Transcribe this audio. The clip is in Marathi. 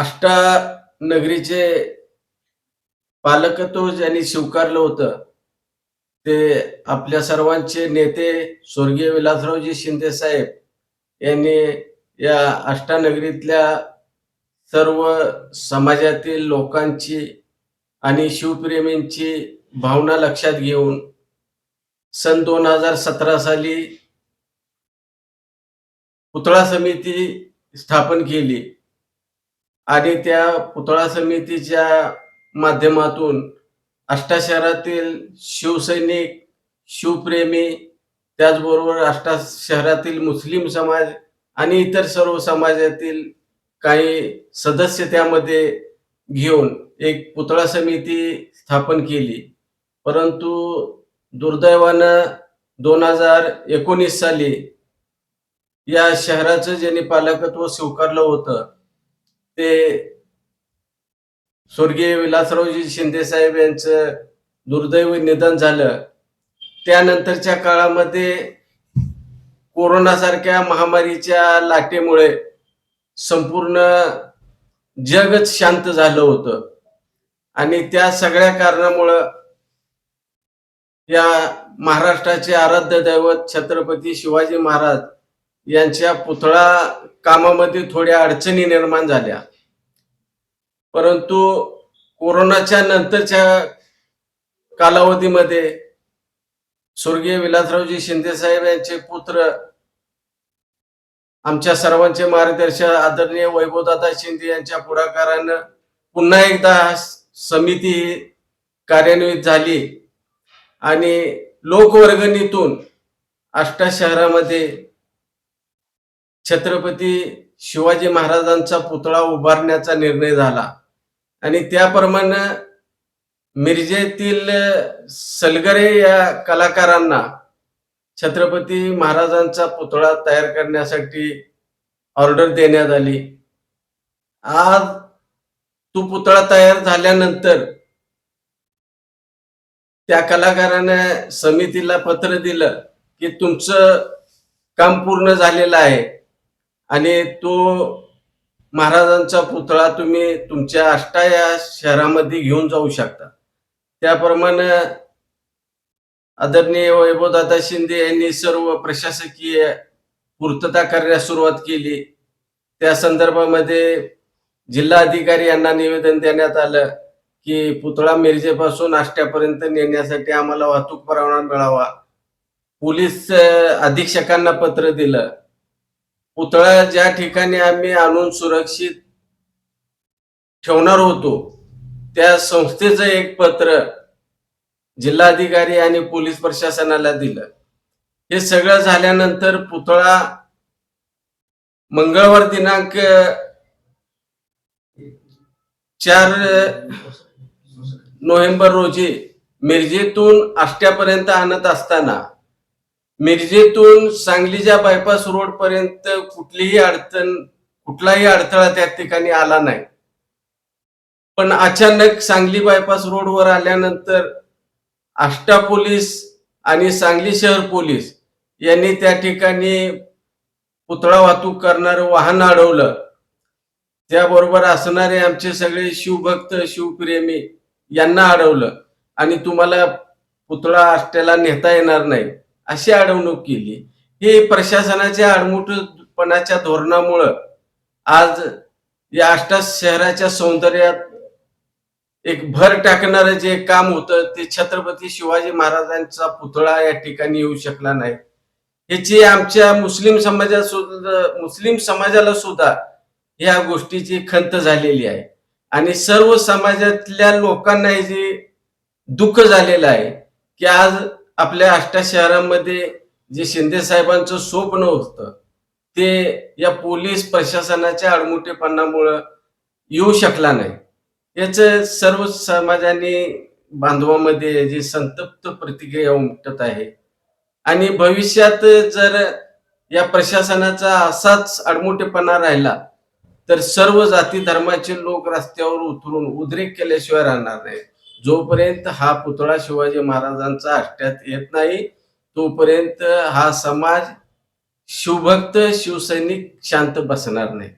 आष्टा नगरीचे पालकत्व ज्यांनी स्वीकारलं होतं ते आपल्या सर्वांचे नेते स्वर्गीय विलासरावजी शिंदे साहेब यांनी या अष्टानगरीतल्या सर्व समाजातील लोकांची आणि शिवप्रेमींची भावना लक्षात घेऊन सन दोन हजार सतरा साली पुतळा समिती स्थापन केली. आणि त्या पुतळा समितीच्या माध्यमातून आष्टा शहरातील शिवसैनिक शिवप्रेमी त्याचबरोबर आष्टा शहरातील मुस्लिम समाज आणि इतर सर्व समाजातील काही सदस्य त्यामध्ये घेऊन एक पुतळा समिती स्थापन केली. परंतु दुर्दैवानं दोन हजार एकोणीस साली या शहराचं ज्यांनी पालकत्व स्वीकारलं होतं ते स्वर्गीय विलासरावजी शिंदे साहेब यांचं दुर्दैवी निधन झालं. त्यानंतरच्या काळामध्ये कोरोनासारख्या महामारीच्या लाटेमुळे संपूर्ण जगच शांत झालं होतं. आणि त्या सगळ्या कारणामुळं या महाराष्ट्राचे आराध्य दैवत छत्रपती शिवाजी महाराज यांच्या पुतळा कामामध्ये थोड्या अडचणी निर्माण झाल्या. परंतु कोरोनाच्या नंतरच्या कालावधीमध्ये स्वर्गीय विलासरावजी शिंदे साहेब यांचे पुत्र आमच्या सर्वांचे मार्गदर्शक आदरणीय वैभवदादा शिंदे यांच्या पुढाकारानं पुन्हा एकदा समिती कार्यान्वित झाली आणि लोकवर्गणीतून आष्टा शहरामध्ये छत्रपती शिवाजी महाराजांचा पुतळा उभारण्याचा निर्णय झाला. आणि त्याप्रमाणे मिरजेतील सलगरे या कलाकारांना छत्रपती महाराजांचा पुतळा तयार करण्यासाठी ऑर्डर देण्यात आली. आज तो पुतळा तयार झाल्यानंतर त्या कलाकाराने समितीला पत्र दिलं की तुमचं काम पूर्ण झालेलं आहे. आणि तो महाराजांचा पुतळा तुम्ही तुमच्या आष्टा या शहरामध्ये घेऊन जाऊ शकता. त्याप्रमाणे आदरणीय वैभवदादा शिंदे यांनी सर्व प्रशासकीय पूर्तता करण्यास सुरुवात केली. त्या संदर्भामध्ये जिल्हाधिकारी यांना निवेदन देण्यात आलं की पुतळा मिरजेपासून आष्ट्यापर्यंत नेण्यासाठी आम्हाला वाहतूक परवाना मिळावा. पोलीस अधीक्षकांना पत्र दिलं. पुतळा ज्या ठिकाणी आम्ही आणून सुरक्षित ठेवणार होतो त्या संस्थेचं एक पत्र जिल्हाधिकारी आणि पोलीस प्रशासनाला दिलं. हे सगळं झाल्यानंतर पुतळा मंगळवार दिनांक चार नोव्हेंबर रोजी मिरजेतून आष्ट्यापर्यंत आणत असताना मिरजेतून सांगलीच्या बायपास रोड पर्यंत कुठलीही अडचण कुठलाही अडथळा त्या ठिकाणी आला नाही. पण अचानक सांगली बायपास रोडवर आल्यानंतर आष्टा पोलीस आणि सांगली शहर पोलीस यांनी त्या ठिकाणी पुतळा वाहतूक करणारं वाहन अडवलं. त्याबरोबर असणारे आमचे सगळे शिवभक्त शिवप्रेमी यांना अडवलं. आणि तुम्हाला पुतळा आष्ट्याला नेता येणार नाही. अशी अडवणूक केली. हे प्रशासनाच्या आडमुठपणाच्या धोरणामुळं आज या अष्टा शहराच्या सौंदर्यात एक भर टाकणारं जे काम होतं ते छत्रपती शिवाजी महाराजांचा पुतळा या ठिकाणी येऊ शकला नाही. ह्याची आमच्या मुस्लिम समाजात सुद्धा मुस्लिम समाजाला सुद्धा या गोष्टीची खंत झालेली आहे. आणि सर्व समाजातल्या लोकांना हे जे दुःख झालेलं आहे की आज आपल्या आष्टा शहरामध्ये जे शिंदे साहेबांचं स्वप्न होतं ते या पोलीस प्रशासनाच्या अडमुटेपणामुळं येऊ शकला नाही. याच सर्व समाजाने बांधवामध्ये जी संतप्त प्रतिक्रिया उमटत आहे आणि भविष्यात जर या प्रशासनाचा असाच अडमुटेपणा राहिला तर सर्व जाती धर्माचे लोक रस्त्यावर उतरून उद्रेक केल्याशिवाय राहणार नाही जोपर्यंत हा पुतळा शिवाजी महाराजांचा आष्ट्यात येत नाही तोपर्यंत हा समाज शिवभक्त शिवसैनिक शांत बसणार नाहीत.